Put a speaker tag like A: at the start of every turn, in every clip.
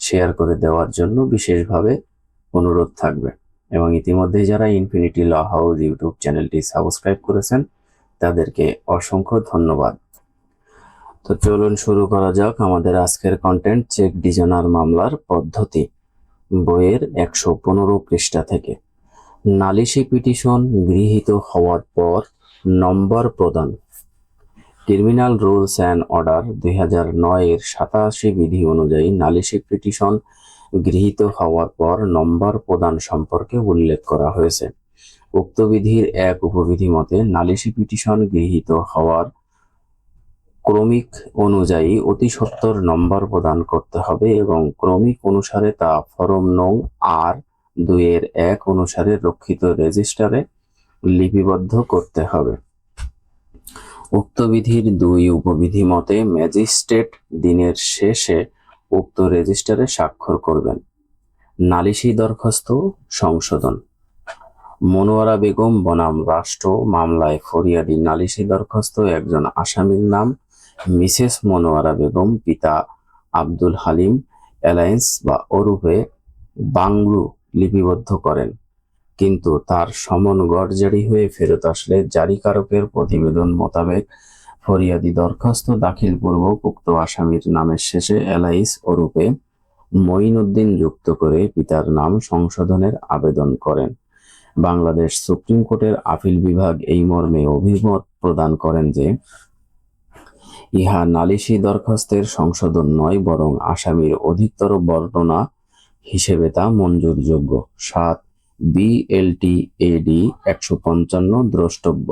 A: Share করে দেওয়ার জন্য বিশেষভাবে অনুরোধ থাকবে। এবং ইতিমধ্যে যারা ইনফিনিটি ল হাউস ইউটিউব চ্যানেলটি সাবস্ক্রাইব করেছেন, তাদেরকে অসংখ্য ধন্যবাদ। তো চলুন শুরু করা যাক আমাদের আজকের কন্টেন্ট চেক ডিজনার মামলার পদ্ধতি, বইয়ের একশো পনেরো পৃষ্ঠা থেকে। নালিশি পিটিশন গৃহীত হওয়ার পর নম্বর প্রদান। ক্রিমিনাল রুলস অ্যান্ড অর্ডার দুই হাজার নয়ের সাতাশি বিধি অনুযায়ী নালিশি পিটিশন গৃহীত হওয়ার পর নম্বর প্রদান সম্পর্কে উল্লেখ করা হয়েছে। উক্ত বিধির এক উপবিধি মতে, নালিশি পিটিশন গৃহীত হওয়ার ক্রমিক অনুযায়ী অতি সত্তর নম্বর প্রদান করতে হবে এবং ক্রমিক অনুসারে তা ফরম নং আর দুইয়ের এক অনুসারে রক্ষিত রেজিস্টারে লিপিবদ্ধ করতে হবে। উক্ত বিধির দুই উপবিধি মতে ম্যাজিস্ট্রেট দিনের শেষে উক্ত রেজিস্টারে স্বাক্ষর করবেন। নালিশি দরখাস্ত, সংশোধন। মনোয়ারা বেগম বনাম রাষ্ট্র, মামলায় ফরিয়াদি নালিশি দরখাস্ত, একজন আসামির নাম মিসেস মনোয়ারা বেগম, পিতা আব্দুল হালিম, অ্যালায়েন্স বা ওরূপে বাংলু লিপিবদ্ধ করেন। কিন্তু তার সমন গড়জারি হয়ে ফেরত আসলে জারিকারকের প্রতিবেদন মোতাবেক ফরিয়াদি দরখাস্ত দাখিল পূর্বক উক্ত আসামির নামের শেষে এলাইস ওরূপে মঈনুদ্দিন যুক্ত করে পিতার নাম সংশোধনের আবেদন করেন। বাংলাদেশ সুপ্রিম কোর্টের আপিল বিভাগ এই মর্মে অভিমত প্রদান করেন যে, ইহা নালিশি দরখাস্তের সংশোধন নয়, বরং আসামির অধিকতর বর্ণনা হিসেবে তা মঞ্জুরযোগ্য। সাত বিএলটি এডি একশো পঞ্চান্ন দ্রষ্টব্য।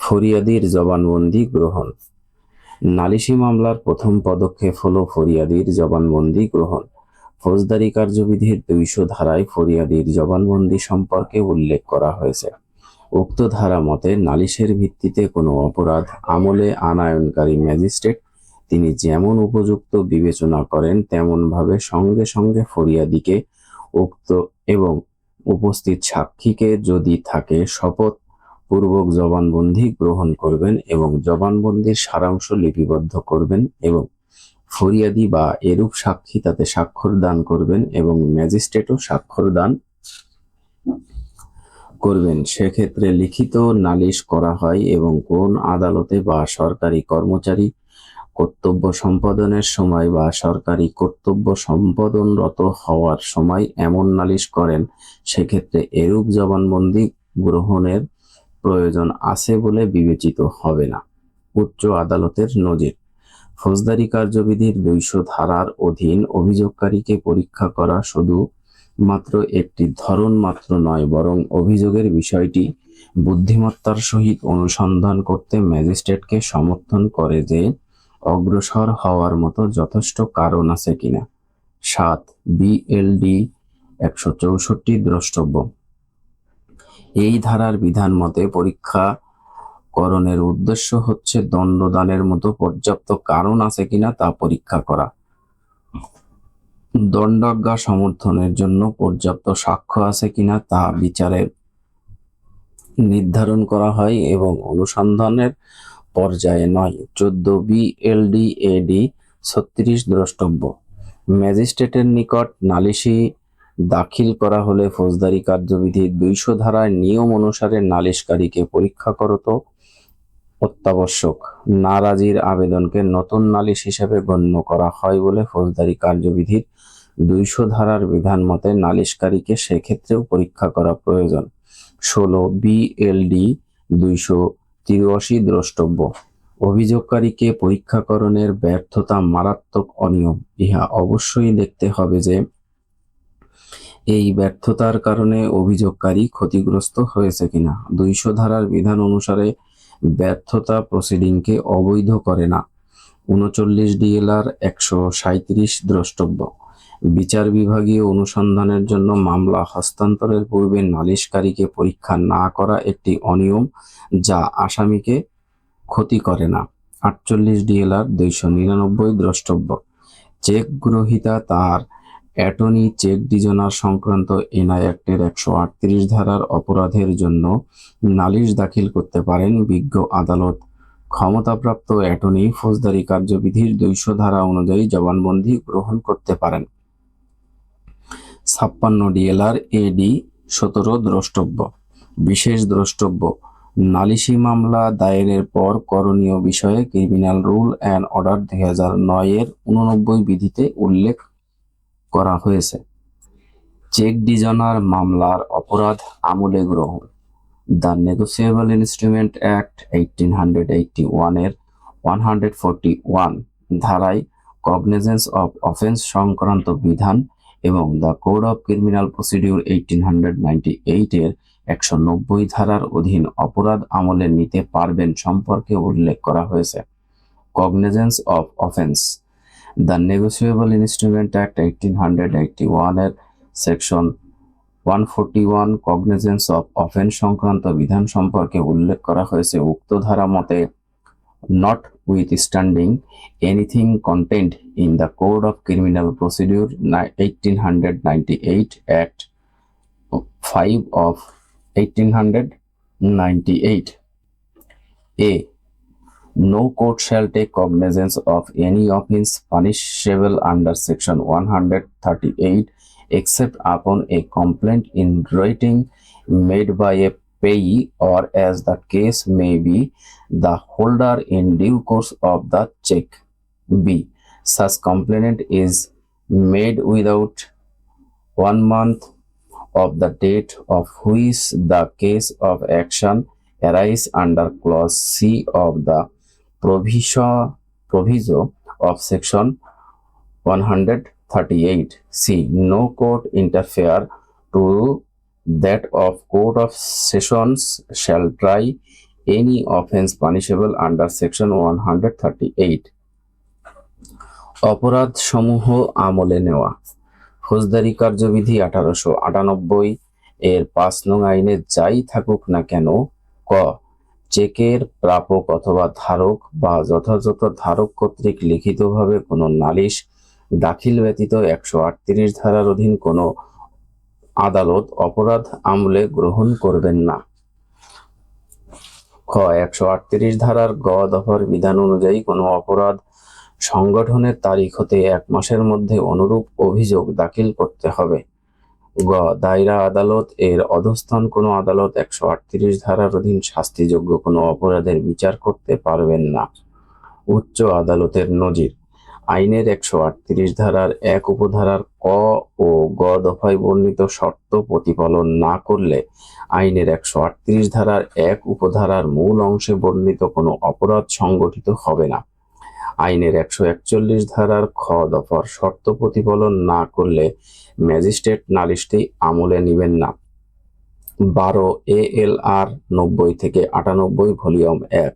A: ফরিয়াদির জবানবন্দি গ্রহণ। নালিশি মামলার প্রথম পদক্ষেপ হলো ফরিয়াদির জবানবন্দি গ্রহণ। ফৌজদারি কার্যবিধির দুইশো ধারায় ফরিয়াদির জবানবন্দি সম্পর্কে উল্লেখ করা হয়েছে। উক্ত ধারা মতে নালিশের ভিত্তিতে কোনো অপরাধ আমলে আনায়নকারী ম্যাজিস্ট্রেট তিনি যেমন উপযুক্ত বিবেচনা করেন তেমনভাবে সঙ্গে সঙ্গে ফরিয়াদিকে উক্ত এবং উপস্থিত সাক্ষীকে যদি থাকে শপথ, পূর্বক জবানবন্দি গ্রহণ করবেন এবং জবানবন্দির সারাংশ লিপিবদ্ধ করবেন এবং ফরিয়াদি বা এরূপ সাক্ষী তাতে স্বাক্ষর দান করবেন এবং ম্যাজিস্ট্রেটও স্বাক্ষর দান করবেন। সেক্ষেত্রে লিখিত নালিশ করা হয় এবং কোন আদালতে বা সরকারি কর্মচারী কর্তব্য সম্পাদনের সময় বা সরকারি কর্তব্য সম্পাদনরত হওয়ার সময় এমন নালিশ করেন, সেক্ষেত্রে এরূপ জবানবন্দি গ্রহণের প্রয়োজন আছে বলে বিবেচিত হবে না। উচ্চ আদালতের নজির। ফৌজদারি কার্যবিধির দুইশো ধারার অধীন অভিযোগকারীকে পরীক্ষা করা শুধু মাত্র একটি ধরন মাত্র নয়, বরং অভিযোগের বিষয়টি বুদ্ধিমত্তার সহিত অনুসন্ধান করতে ম্যাজিস্ট্রেটকে সমর্থন করে যে অগ্রসর হওয়ার মতো যথেষ্ট কারণ আছে কিনা? সাত বিএলডি একশো চৌষট্টি দ্রষ্টব্য। এই ধারার বিধান মতে পরীক্ষা করণের উদ্দেশ্য হচ্ছে দণ্ডদানের মতো পর্যাপ্ত কারণ আছে কিনা তা পরীক্ষা করা। দণ্ডাজ্ঞা সমর্থনের জন্য পর্যাপ্ত সাক্ষ্য আছে কিনা তা বিচারের নির্ধারণ করা হয় এবং অনুসন্ধানের পর্যায়ে নয়। চোদ্দ বিএলডি এডি ছত্রিশ দ্রষ্টব্য। ম্যাজিস্ট্রেটের নিকট নালিশি দাখিল করা হলে ফৌজদারি কার্যবিধির দুইশো ধারায় নিয়ম অনুসারে নালিশকারীকে পরীক্ষা করত অত্যাবশ্যক। নারাজির আবেদনকে নতুন নালিশ হিসেবে গণ্য করা হয় বলে ফৌজদারি কার্যবিধির দুইশো ধারার বিধান মতে নালিশকারীকে সেক্ষেত্রেও পরীক্ষা করা প্রয়োজন। ষোলো বিএলডি দুইশো তিরাশি দ্রষ্টব্য। অভিযোগকারীকে পরীক্ষাকরণের ব্যর্থতা মারাত্মক অনিয়ম। ইহা অবশ্যই দেখতে হবে যে, এই ব্যর্থতার কারণে অভিযোগকারী ক্ষতিগ্রস্ত হয়েছে কিনা। দুইশো ধারার বিধান অনুসারে ব্যর্থতা প্রসিডিংকে অবৈধ করে না। উনচল্লিশ ডিএলআর একশো সাঁত্রিশ দ্রষ্টব্য। বিচার বিভাগীয় অনুসন্ধানের জন্য মামলা হস্তান্তরের পূর্বে নালিশকারীকে পরীক্ষা না করা একটি অনিয়ম যা আসামিকে ক্ষতি করে না। আটচল্লিশ ডিএলআর দুইশো নিরানব্বই দ্রষ্টব্য। চেক গ্রহীতা তার অ্যাটর্নি চেক ডিজনার সংক্রান্ত এনআই অ্যাক্টের একশো আটত্রিশ ধারার অপরাধের জন্য নালিশ দাখিল করতে পারেন বিজ্ঞ আদালত। ক্ষমতাপ্রাপ্ত অ্যাটর্নি ফৌজদারি কার্যবিধির দুইশো ধারা অনুযায়ী জবানবন্দি গ্রহণ করতে পারেন। ছাপ্পান্ন ডিএলআর এডি সতেরো দ্রষ্টব্য। বিশেষ দ্রষ্টব্য, নালিশি মামলা দায়েরের পর করণীয় বিষয়ে ক্রিমিনাল রুল অ্যান্ড অর্ডার দুই হাজার নয়ের উননব্বই বিধিতে উল্লেখ করা হয়েছে। চেক ডিজনার মামলার অপরাধ আমলে গ্রহণ। The negotiable instrument act eighteen hundred eighty ওয়ানের ওয়ান হান্ড্রেড ফোরটি ওয়ান ধারায় কগনেজেন্স অফ অফেন্স সংক্রান্ত বিধান এবং the code of criminal procedure eighteen hundred ninety এইটের একশো নব্বই ধারার অধীন অপরাধ আমলে নিতে পারবেন সম্পর্কে উল্লেখ করা হয়েছে। Cognizance of offence the negotiable instrument act eighteen hundred eighty ওয়ানের section one forty one cognizance of offence সংক্রান্ত বিধান সম্পর্কে উল্লেখ করা হয়েছে। উক্ত ধারা মতে the code of criminal procedure eighteen hundred ninety eight act five of eighteen hundred ninety eight A No court shall take cognizance of any offence punishable under section 138 except upon a complaint in writing made by a payee or as the case may be the holder in due course of the check. B. Such complaint is made without one month of the date of which the case of action arise under clause C of the provision proviso of section 138 c no court interfere to that of court of sessions shall try any offense punishable under section 138 অপরাধ সমূহ আমলে নেওয়া। ফৌজদারি কার্যবিধি আঠারোশো আটানব্বই এর পাঁচ নং আইনে যাই থাকুক না কেন, ক, চেকের প্রাপক অথবা ধারক বা যথাযথ ধারক কর্তৃক লিখিতভাবে কোনো নালিশ, দাখিল ব্যতীত একশো আটত্রিশ ধারার অধীন কোনো আদালত অপরাধ আমলে গ্রহণ করবেন না। খ, একশো আটত্রিশ ধারার গ দফার বিধান অনুযায়ী কোনো অপরাধ সংগঠনের তারিখ হতে এক মাসের মধ্যে অনুরূপ অভিযোগ দাখিল করতে হবে। গ, দায়রা আদালত এর অধস্থান কোনো আদালত একশো আটত্রিশ ধারার অধীন শাস্তিযোগ্য কোনো অপরাধের বিচার করতে পারবেন না। উচ্চ আদালতের নজির আইনের একশো আটত্রিশ ধারার এক উপধারার ক ও গ দফায় বর্ণিত শর্ত প্রতিপালন না করলে আইনের একশো আটত্রিশ ধারার এক উপধারার মূল অংশে বর্ণিত কোনো অপরাধ সংগঠিত হবে না। আইনের একশো একচল্লিশ ধারার খ দফার শর্ত প্রতিপালন না করলে ম্যাজিস্ট্রেট নালিশটি আমলে নেবেন না। বারো এ এল আর নব্বই থেকে আটানব্বই ভলিউম এক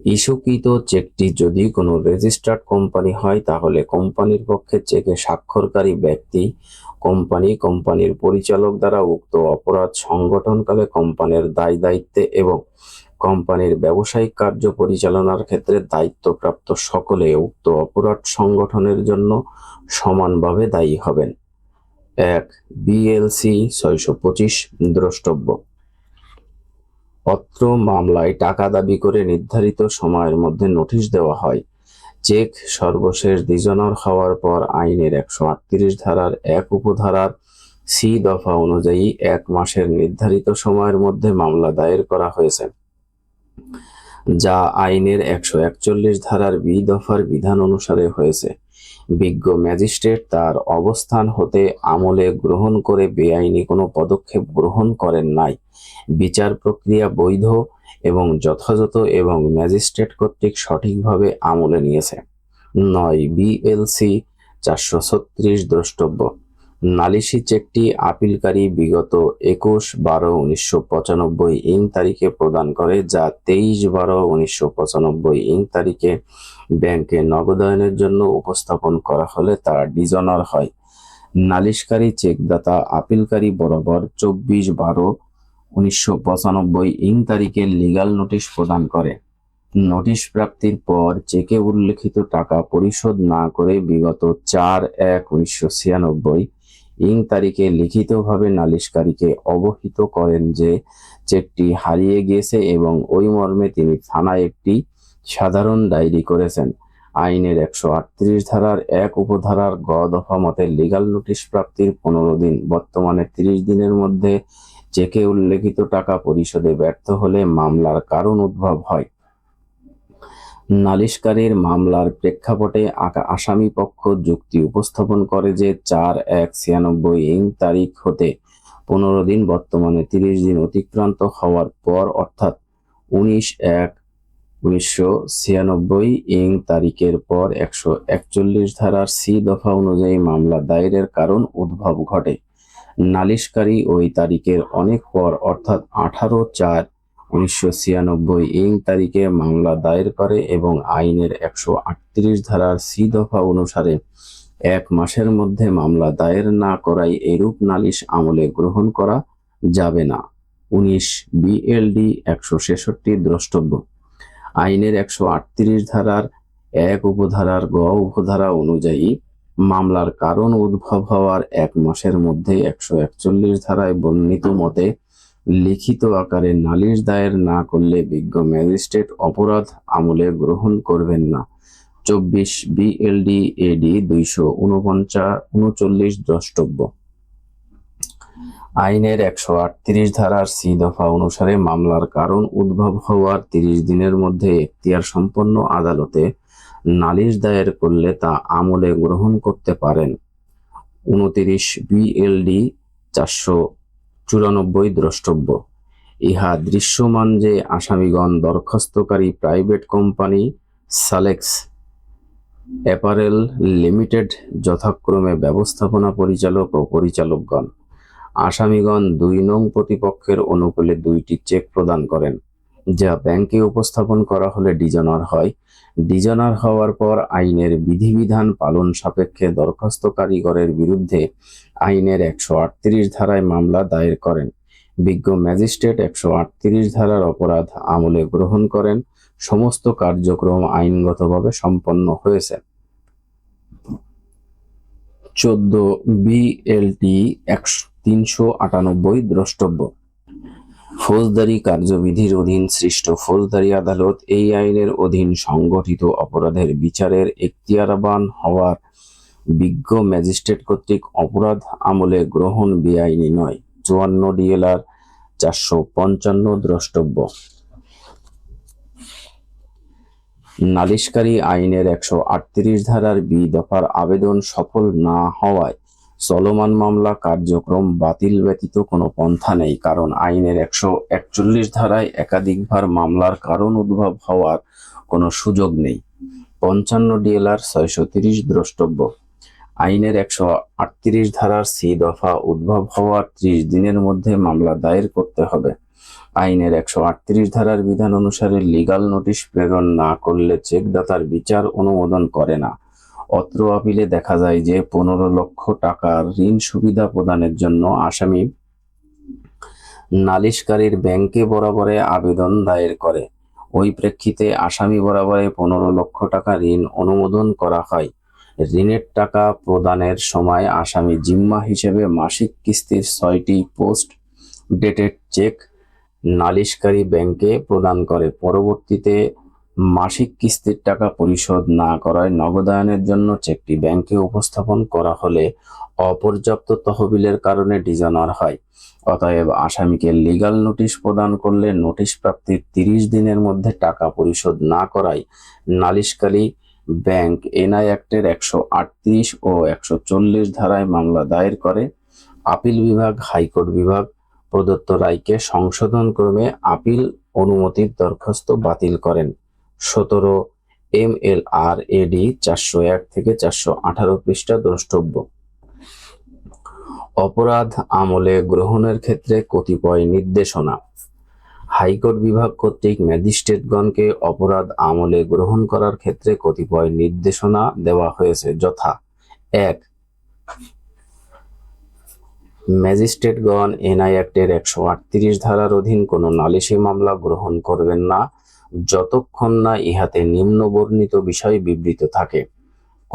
A: ইস্যুকৃত চেকটি যদি কোনো রেজিস্টার্ড কোম্পানি হয়, তাহলে কোম্পানির পক্ষে চেকে স্বাক্ষরকারী ব্যক্তি, কোম্পানি, কোম্পানির পরিচালক দ্বারা উক্ত অপরাধ সংগঠনকালে কোম্পানির দায় দায়িত্বে এবং কোম্পানির ব্যবসায়িক কার্য পরিচালনার ক্ষেত্রে দায়িত্বপ্রাপ্ত সকলে উক্ত অপরাধ সংগঠনের জন্য সমানভাবে দায়ী হবেন। এক, বিএলসি ছয়শো পঁচিশ, দ্রষ্টব্য। অত্র মামলায় টাকা দাবি করে নির্ধারিত সময়ের মধ্যে নোটিশ দেওয়া হয়। চেক সর্বশেষ ডিজনার হওয়ার পর আইনের একশো আটত্রিশ ধারার এক উপধারার সি দফা অনুযায়ী এক মাসের নির্ধারিত সময়ের মধ্যে মামলা দায়ের করা হয়েছে। যা আইনের একশো একচল্লিশ ধারার বি দফার বিধান অনুসারে হয়েছে। বিজ্ঞ ম্যাজিস্ট্রেট তার অবস্থান হতে আমলে গ্রহণ করে বেআইনি কোনো পদক্ষেপ গ্রহণ করেন নাই। বিচার প্রক্রিয়া বৈধ এবং যথাযথ এবং ম্যাজিস্ট্রেট কর্তৃক সঠিকভাবে আমলে নিয়েছে। নয় বিএলসি চারশো ছত্রিশ দ্রষ্টব্য। নালিশি চেকটি আপিলকারী বিগত একুশ বারো উনিশশো পঁচানব্বই ইং তারিখে প্রদান করে, যা তেইশ বারো উনিশশো পঁচানব্বই ইং তারিখে ব্যাংকে নগদায়নের জন্য উপস্থাপন করা হলে তা ডিজনার হয়। নালিশকারী চেকদাতা আপিলকারী বরাবর চব্বিশ বারো উনিশশো পঁচানব্বই ইং তারিখে লিগাল নোটিশ প্রদান করে। নোটিশ প্রাপ্তির পর চেকে উল্লেখিত টাকা পরিশোধ না করে বিগত চার এক উনিশশো ছিয়ানব্বই ইং তারিখে লিখিতভাবে নালিশকারীকে অবহিত করেন যে চেকটি হারিয়ে গিয়েছে এবং ওই মর্মে তিনি থানায় একটি সাধারণ ডায়েরি করেছেন। আইনের একশো আটত্রিশ ধারার এক উপধারার গ দফা মতে লিগাল নোটিশ প্রাপ্তির পনেরো দিন, বর্তমানে তিরিশ দিনের মধ্যে চেকে উল্লেখিত টাকা পরিশোধে ব্যর্থ হলে মামলার কারণ উদ্ভব হয়। নালিশকারীর মামলার প্রেক্ষাপটে আসামি পক্ষ যুক্তি উপস্থাপন করে যে চার এক ছিয়ানব্বই ইং তারিখ হতে পনেরো দিন বর্তমানে তিরিশ দিন অতিক্রান্ত হওয়ার পর, অর্থাৎ উনিশ এক উনিশশো ছিয়ানব্বই ইং তারিখের পর একশো একচল্লিশ ধারার সি দফা অনুযায়ী মামলা দায়েরের কারণ উদ্ভব ঘটে। নালিশকারী ওই তারিখের অনেক পর, অর্থাৎ আঠারো চার উনিশশো ছিয়ানব্বই ইং তারিখে মামলা দায়ের করে এবং আইনের একশো আটত্রিশ ধারার সি দফা অনুসারে এক মাসের মধ্যে মামলা দায়ের না করাই এরূপ নালিশ আমলে গ্রহণ করা যাবে না। উনিশ বিএলডি একশো ছেষট্টি দ্রষ্টব্য। আইনের একশো আটত্রিশ ধারার এক উপধারার গ উপধারা অনুযায়ী মামলার কারণ উদ্ভব হওয়ার এক মাসের মধ্যে একশো একচল্লিশ ধারায় বর্ণিত মতে লিখিত আকারে নালিশ দায়ের না করলে বিজ্ঞ ম্যাজিস্ট্রেট অপরাধ আমলে গ্রহণ করবেন না। চব্বিশ বিএলডি এডি দুইশো উনপঞ্চাশ উনচল্লিশ দ্রষ্টব্য। আইনের একশো আটত্রিশ ধারার সি দফা অনুসারে মামলার কারণ উদ্ভব হওয়ার তিরিশ দিনের মধ্যে এখতিয়ার সম্পন্ন আদালতে নালিশ দায়ের করলে তা আমলে গ্রহণ করতে পারেন। উনতিরিশ বিএলডি চারশো চুরানব্বই দ্রষ্টব্য। ইহা দৃশ্যমান যে আসামিগণ দরখাস্তকারী private company Salex apparel limited যথাক্রমে ব্যবস্থাপনা পরিচালক ও পরিচালকগণ। আসামিগণ দুই নং প্রতিপক্ষের অনুকূলে দুইটি চেক প্রদান করেন। যা ব্যাংকে উপস্থাপন করা হলে ডিজনার হয়। ডিজনার হওয়ার পর আইনের বিধিবিধান পালন সাপেক্ষে দরখাস্ত কারিগরের বিরুদ্ধে আইনের একশো আটত্রিশ ধারায় মামলা দায়ের করেন। বিজ্ঞ ম্যাজিস্ট্রেট একশো আটত্রিশ ধারার অপরাধ আমলে গ্রহণ করেন। সমস্ত কার্যক্রম আইনগতভাবে সম্পন্ন হয়েছে। চোদ্দ বিএলটি একশো তিনশো আটানব্বই দ্রষ্টব্য। ফৌজদারি কার্যবিধির অধীন সৃষ্ট ফৌজদারি আদালত এই আইনের অধীন সংগঠিত অপরাধের বিচারের এখতিয়ারবান হওয়ার বিজ্ঞ ম্যাজিস্ট্রেট কর্তৃক অপরাধ আমলে গ্রহণ বেআইনি নয়। চুয়ান্ন ডিএলআর চারশো পঞ্চান্ন দ্রষ্টব্য। নালিশকারী আইনের একশো আটত্রিশ ধারার বি দফার আবেদন সফল না হওয়ায় চলমান মামলা কার্যক্রম বাতিল ব্যতীত কোনো পন্থা নেই, কারণ আইনের একশো একচল্লিশ ধারায় একাধিকবার মামলার কারণ উদ্ভব হওয়ার কোনো সুযোগ নেই। পঞ্চান্ন ডিএলআর ছয়শো তিরিশ দ্রষ্টব্য। আইনের একশো আটত্রিশ ধারার সি দফা উদ্ভব হওয়ার ত্রিশ দিনের মধ্যে মামলা দায়ের করতে হবে। আইনের একশো আটত্রিশ ধারার বিধান অনুসারে লিগাল নোটিশ প্রেরণ না করলে চেকদাতার বিচার অনুমোদন করে না। অত্র আপিলে দেখা যায় যে পনেরো লক্ষ টাকার ঋণ সুবিধা প্রদানের জন্য আসামি নালিশকারীর ব্যাংকে বরাবরে আবেদন দায়ের করে। ওই প্রেক্ষিতে আসামি বরাবরে পনেরো লক্ষ টাকা ঋণ অনুমোদন করা হয়। ঋণের টাকা প্রদানের সময় আসামি জিম্মা হিসেবে মাসিক কিস্তির ছয়টি পোস্ট ডেটেড চেক নালিশকারী ব্যাংকে প্রদান করে। পরবর্তীতে মাসিক কিস্তির টাকা পরিশোধ না করায় নগদায়নের জন্য চেকটি ব্যাংকে উপস্থাপন করা হলে অপর্যাপ্ত তহবিলের কারণে ডিজনার হয়। অতএব আসামিকে লিগাল নোটিশ প্রদান করলে নোটিশ প্রাপ্তির তিরিশ দিনের মধ্যে টাকা পরিশোধ না করায় নালিশকারী ব্যাংক এনআই অ্যাক্টের একশো আটত্রিশ ও একশো চল্লিশ ধারায় মামলা দায়ের করে। আপিল বিভাগ, হাইকোর্ট বিভাগ, প্রদত্ত রায়কে সংশোধন ক্রমে আপিল অনুমতির দরখাস্ত বাতিল করেন। সতেরো এম এল আর এডি চারশো এক থেকে চারশো আঠারো পৃষ্ঠা দ্রষ্টব্য। অপরাধ আমলে গ্রহণের ক্ষেত্রে কতিপয় নির্দেশনা। হাইকোর্ট বিভাগ কর্তৃক ম্যাজিস্ট্রেটগণকে অপরাধ আমলে গ্রহণ করার ক্ষেত্রে কতিপয় নির্দেশনা দেওয়া হয়েছে, যথা এক, ম্যাজিস্ট্রেটগণ এনআই অ্যাক্টের একশো আটত্রিশ ধারার অধীন কোনো নালিশি মামলা গ্রহণ করবেন না। যতক্ষণ না ইহাতে নিম্নবর্ণিত বিষয় বিবৃত থাকে। ক,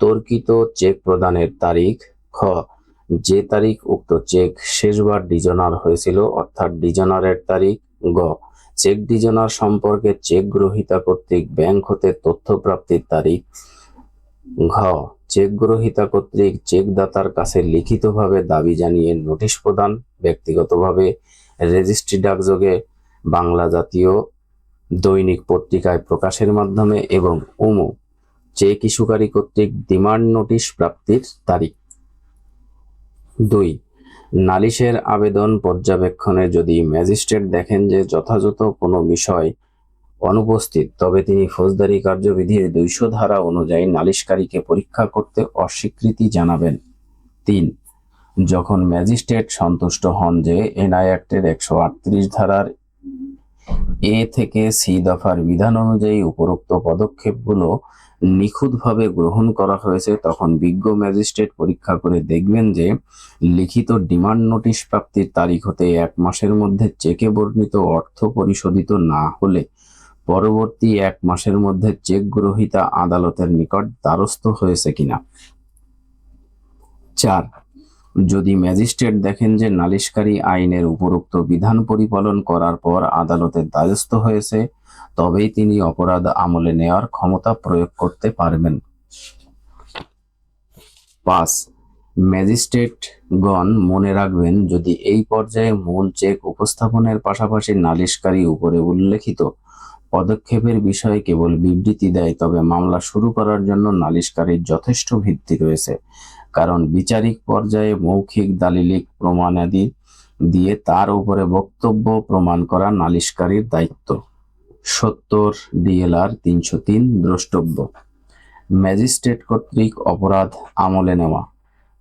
A: তর্কিত চেক প্রদানের তারিখ। খ, যে তারিখ উক্ত চেক শেষবার ডিজনার হয়েছিল, অর্থাৎ ডিজনারের তারিখ। গ, চেক ডিজনার সম্পর্কে চেক গ্রহীতা কর্তৃক ব্যাংক হতে তথ্য প্রাপ্তির তারিখ। ঘ, চেক গ্রহীতা কর্তৃক চেকদাতার কাছে লিখিতভাবে দাবি জানিয়ে নোটিশ প্রদান, ব্যক্তিগতভাবে রেজিস্ট্রি ডাকযোগে বাংলা জাতীয় দৈনিক পত্রিকায় প্রকাশের মাধ্যমে এবং উমো চেক ইস্যুকারী কর্তৃক ডিমান্ড নোটিশ প্রাপ্তির তারিখ। দুই, নালিশের আবেদন পর্যবেক্ষণে যদি ম্যাজিস্ট্রেট দেখেন যে যথাযথ কোনো বিষয় অনুপস্থিত, তবে তিনি ফৌজদারি কার্যবিধির দুইশো ধারা অনুযায়ী নালিশকারীকে পরীক্ষা করতে অস্বীকৃতি জানাবেন। তিন, যখন ম্যাজিস্ট্রেট সন্তুষ্ট হন যে এনআই অ্যাক্টের একশো আটত্রিশ ধারার এ থেকে সি দফার বিধান অনুযায়ী উপরোক্ত পদক্ষেপগুলো নিখুঁতভাবে গ্রহণ করা হয়েছে। তখন বিজ্ঞ ম্যাজিস্ট্রেট পরীক্ষা করে দেখবেন যে, লিখিত ডিমান্ড নোটিশ প্রাপ্তির তারিখ হতে এক মাসের মধ্যে চেকে বর্ণিত অর্থ পরিশোধিত না হলে পরবর্তী এক মাসের মধ্যে চেক গ্রহীতা আদালতের নিকট দ্বারস্থ হয়েছে কিনা। চার যদি ম্যাজিস্ট্রেট দেখেন যে নালিশকারী আইনের উপরোক্ত বিধান পরিপালন করার পর আদালতের দ্বারস্থ হয়েছে, তবেই তিনি অপরাধ আমলে নেওয়ার ক্ষমতা প্রয়োগ করতে পারবেন। পাঁচ, ম্যাজিস্ট্রেটগণ মনে রাখবেন, যদি এই পর্যায়ে মূল চেক উপস্থাপনের পাশাপাশি নালিশকারী উপরে উল্লেখিত পদক্ষেপের বিষয়ে কেবল বিবৃতি দেয়, তবে মামলা শুরু করার জন্য নালিশকারীর যথেষ্ট ভিত্তি রয়েছে। কারণ বিচারিক পর্যায়ে মৌখিক দালিলিক প্রমাণাদি দিয়ে তার উপরে বক্তব্য প্রমাণ করা নালিশকারীর দায়িত্ব। সত্তর ডিএলআর তিনশো তিন দ্রষ্টব্য। ম্যাজিস্ট্রেট কর্তৃক অপরাধ আমলে নেওয়া।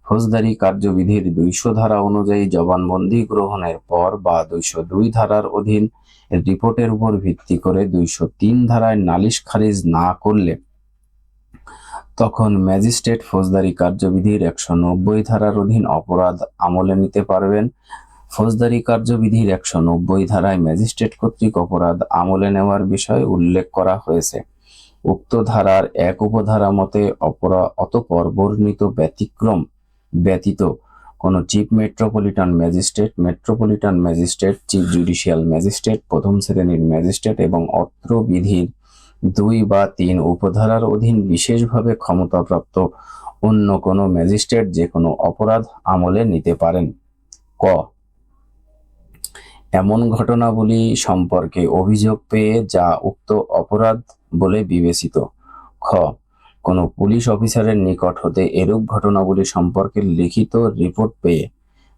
A: ফৌজদারি কার্যবিধির দুইশো ধারা অনুযায়ী জবানবন্দি গ্রহণের পর বা দুইশো দুই ধারার অধীন রিপোর্টের উপর ভিত্তি করে দুইশো তিন ধারায় নালিশ খারিজ না করলে তখন ম্যাজিস্ট্রেট ফৌজদারি কার্যবিধির একশো নব্বই ধারার অধীন অপরাধ আমলে নিতে পারবেন। ফৌজদারি কার্যবিধির একশো নব্বই ধারায় ম্যাজিস্ট্রেট কর্তৃক অপরাধ আমলে নেওয়ার বিষয় উল্লেখ করা হয়েছে। উক্ত ধারার এক উপধারা মতে অপরা অতপর বর্ণিত ব্যতিক্রম ব্যতীত কোনো chief metropolitan magistrate metropolitan magistrate, chief judicial magistrate, প্রথম শ্রেণির ম্যাজিস্ট্রেট এবং অত্র বিধির দুই বা তিন উপধারার অধীন বিশেষভাবে ক্ষমতাপ্রাপ্ত অন্য কোনো ম্যাজিস্ট্রেট যে কোনো অপরাধ আমলে নিতে পারেন। ক। এমন ঘটনাবলী সম্পর্কে অভিযোগ পেয়ে যা উক্ত অপরাধ বলে বিবেচিত। খ। কোনো পুলিশ অফিসারের নিকট হতে এরূপ ঘটনাবলী সম্পর্কে লিখিত রিপোর্ট পেয়ে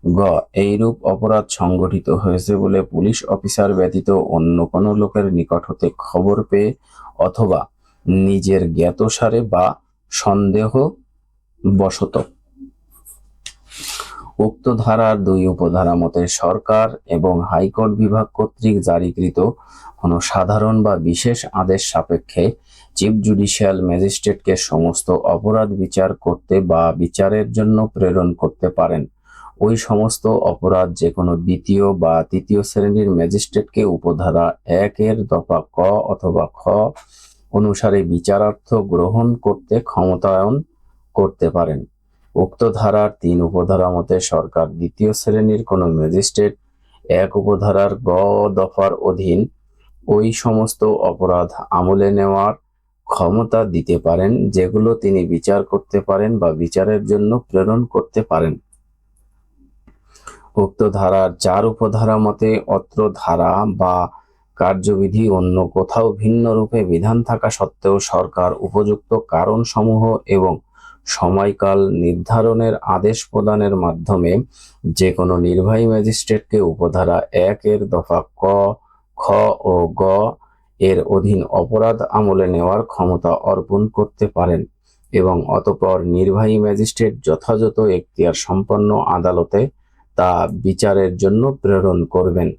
A: গ, এইরূপ অপরাধ সংগঠিত হয়েছে বলে পুলিশ অফিসার ব্যতীত অন্য কোনো লোকের নিকট হতে খবর পেয়ে অথবা নিজের জ্ঞাতসারে বা সন্দেহ বশত উক্ত ধারার দুই উপধারা মতে সরকার এবং হাইকোর্ট বিভাগ কর্তৃক জারিকৃত কোনো সাধারণ বা বিশেষ আদেশ সাপেক্ষে চিফ জুডিশিয়াল ম্যাজিস্ট্রেটকে সমস্ত অপরাধ বিচার করতে বা বিচারের জন্য প্রেরণ করতে পারেন। ওই সমস্ত অপরাধ যে কোনো দ্বিতীয় বা তৃতীয় শ্রেণির ম্যাজিস্ট্রেটকে উপধারা একের দফা ক অথবা খ অনুসারে বিচারার্থ গ্রহণ করতে ক্ষমতায়ন করতে পারেন। উক্ত ধারার তিন উপধারা মতে সরকার দ্বিতীয় শ্রেণির কোনো ম্যাজিস্ট্রেট এক উপধারার গ দফার অধীন ওই সমস্ত অপরাধ আমলে নেওয়ার ক্ষমতা দিতে পারেন, যেগুলো তিনি বিচার করতে পারেন বা বিচারের জন্য প্রেরণ করতে পারেন। উক্ত ধারার চার উপধারা মতে অত্র ধারা বা কার্যবিধি অন্য কোথাও ভিন্ন রূপে বিধান থাকা সত্ত্বেও সরকার উপযুক্ত কারণসমূহ এবং সময়কাল নির্ধারণের আদেশ প্রদানের মাধ্যমে যে কোনো নির্বাহী ম্যাজিস্ট্রেটকে উপধারা এক এর দফা ক, খ ও গ এর অধীন অপরাধ আমলে নেওয়ার ক্ষমতা অর্পণ করতে পারেন এবং অতপর নির্বাহী ম্যাজিস্ট্রেট যথাযথ এখতিয়ার সম্পন্ন আদালতে তা বিচারের জন্য প্রেরণ করবেন।